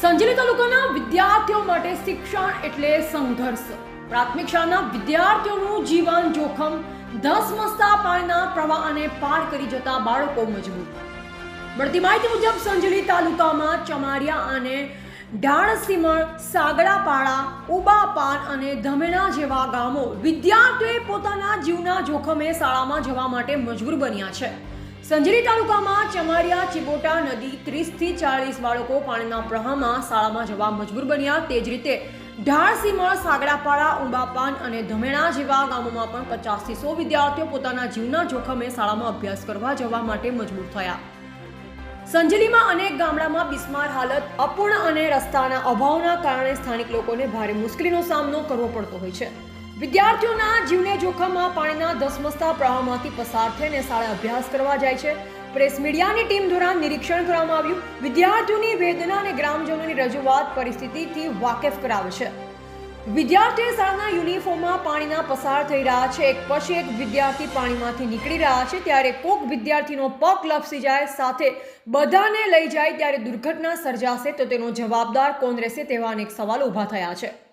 સંજેલી તાલુકાના વિદ્યાર્થીઓ માટે શિક્ષણ એટલે સંઘર્ષ. પ્રાથમિક શાળાના વિદ્યાર્થીઓનું જીવન જોખમ ધસમસતા પાણીના પ્રવાહને પાર કરી જતા બાળકો મજબૂર મળતી માહિતી મુજબ સંજેલી તાલુકામાં ચમારિયા અને ઢાળસીમળ સાગડાપાડા, ઉબાપાન અને ધમેણા જેવા ગામો વિદ્યાર્થીઓએ પોતાના જીવના જોખમે શાળામાં જવા માટે મજબૂર બન્યા છે. સંજરી તાલુકામાં ચમાડિયા ચિબોટા નદી ત્રીસથી ચાળીસ બાળકો પાણીના પ્રવાહમાં શાળામાં જવા મજબૂર બન્યા. તે જ રીતે ઢાળસીમળ સાગડાપાડા ઉંબાપાન અને ધમેણા જેવા ગામોમાં પણ પચાસથી સો વિદ્યાર્થીઓ પોતાના જીવના જોખમે શાળામાં અભ્યાસ કરવા જવા માટે મજબૂર થયા. સંજલીમાં અનેક ગામડામાં બિસ્માર હાલત, અપૂર્ણ અને રસ્તાના અભાવના કારણે સ્થાનિક લોકોને ભારે મુશ્કેલીનો સામનો કરવો પડતો હોય છે. વિદ્યાર્થીઓના જીવને જોખમમાં પાણીના ધસમસતા પ્રવાહમાંથી પસાર થઈને શાળા અભ્યાસ કરવા જાય છે. પ્રેસ મીડિયાની ટીમ દ્વારા નિરીક્ષણ કરવામાં આવ્યું. વિદ્યાર્થીઓની વેદના અને ગ્રામજનોની રજૂઆત પરિસ્થિતિથી વાકેફ કરાવે છે. વિદ્યાર્થીઓ શાળાના યુનિફોર્મમાં પાણીના પસાર થઈ રહ્યા છે. એક પછી એક વિદ્યાર્થી પાણીમાંથી નીકળી રહ્યા છે. ત્યારે કોક વિદ્યાર્થીનો પગ લપસી જાય, સાથે બધાને લઈ જાય. ત્યારે દુર્ઘટના સર્જાશે તો તેનો જવાબદાર કોણ રહેશે તેવા અનેક સવાલો ઊભા થયા છે.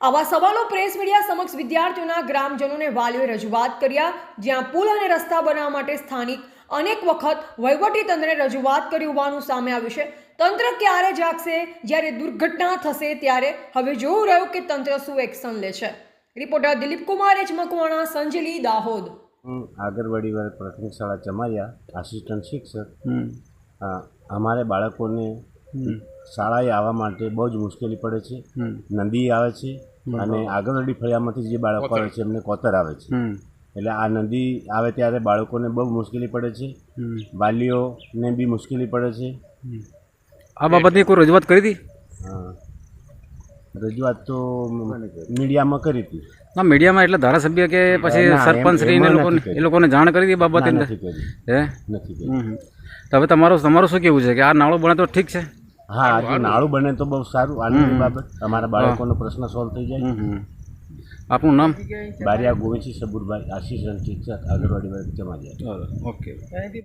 આવા સવાલો પ્રેસ મીડિયા સમક્ષ વિદ્યાર્થીઓના ગ્રામજનોને વાલીઓએ રજૂઆત કર્યા જ્યાં પુલ અને રસ્તા બનાવવા માટે સ્થાનિક અનેક વખત વહીવટી તંત્રને રજૂઆત કરી હોવાનું સામે આવ્યું છે. તંત્ર ક્યારે જાગશે? જ્યારે દુર્ઘટના થશે ત્યારે હવે જોવું રહ્યું કે તંત્ર શું એક્શન લે છે. Reporter Dilip Kumar H. Makwana Sanjeli Dahod. હું આગળવાડી વાળી પ્રાથમિક શાળા ચમારિયા આસિસ્ટન્ટ શિક્ષક. અમારે બાળકોને શાળાએ આવવા માટે બહુ જ મુશ્કેલી પડે છે. નદી આવે છે અને આગળવાડી ફળિયામાંથી જે બાળકો આવે છે એમને કોતર આવે છે. એટલે આ નદી આવે ત્યારે બાળકોને બહુ મુશ્કેલી પડે છે. વાલીઓને બી મુશ્કેલી પડે છે. આ બાબતની કોઈ રજૂઆત કરી હતી? રજૂઆત તો મીડિયામાં કરી હતી. ના મીડિયામાં એટલે ધારાસભ્ય કે પછી સરપંચ શ્રી લોકોને એ લોકોને જાણ કરી હતી બાબતે નથી કરી. હે? નથી કરી. તો હવે તમારું તમારું શું કેવું છે? કે આ નાળું બને તો ઠીક છે? હા જો નાળું બને તો બહુ સારું. આનંદની બાબત અમારા બાળકોનો પ્રશ્ન સોલ્વ થઈ જાય. આપનું નામ? બારિયા ગોવિંદસિંહ સબુરભાઈ. આશીષ શિક્ષક અગરવાડી વર્ગ જમા ઓકે.